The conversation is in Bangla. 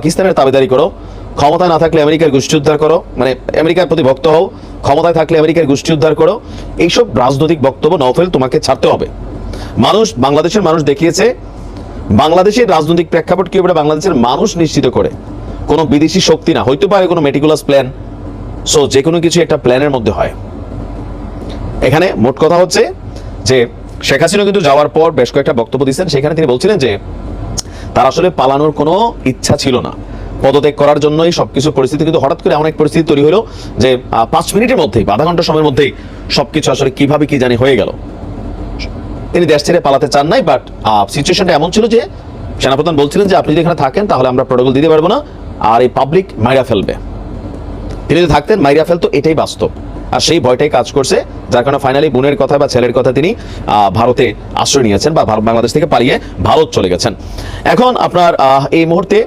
পাকিস্তানের তাবেদারি করো, ক্ষমতায় না থাকলে আমেরিকার গোষ্ঠী উদ্ধার করো মানে আমেরিকার প্রতি ভক্ত হও, ক্ষমতায় থাকলে আমেরিকার গোষ্ঠী উদ্ধার করো, এইসব রাজনৈতিক বক্তব্য নফেল তোমাকে ছাড়তে হবে। মানুষ, বাংলাদেশের মানুষ দেখিয়েছে, বাংলাদেশের রাজনৈতিক প্রেক্ষাপট কি হবে বাংলাদেশের মানুষ নিশ্চিত করে। কোনো বিদেশি শক্তি না, হইতে পারে কোনো মেটিকুলাস প্ল্যান সো যে কোনো কিছু একটা প্ল্যানের মধ্যে হয়। এখানে মোট কথা হচ্ছে যে, শেখ হাসিনা কিন্তু যাওয়ার পর বেশ কয়েকটা বক্তব্য দিচ্ছেন সেখানে তিনি বলছিলেন যে তার আসলে পালানোর কোনো ইচ্ছা ছিল না। পদত্যাগ করার জন্যই সবকিছু পরিস্থিতি, কিন্তু হঠাৎ করে এমন এক পরিস্থিতি তৈরি হলো যে পাঁচ মিনিটের মধ্যেই আধা ঘণ্টা সময়ের মধ্যেই সবকিছু আসলে কীভাবে কি জানি হয়ে গেল। তিনি দেশ ছেড়ে পালাতে চান নাই বাট সিচুয়েশনটা এমন ছিল যে, সেনাপ্রধান বলছিলেন যে, আপনি যদি এখানে থাকেন, তাহলে আমরা প্রোটোকল দিতে পারব না, আর এই পাবলিক মাইরা ফেলবে। তিনি যদি থাকতেন, মাইরা ফেলতো, এটাই বাস্তব। আর সেই ভয়টাই কাজ করছে, যার কারণে ফাইনালি বোনের কথা বা ছেলের কথা তিনি ভারতে আশ্রয় নিয়েছেন বা ভারত- বাংলাদেশ থেকে পালিয়ে ভারত চলে গেছেন। এখন আপনার এই মুহূর্তে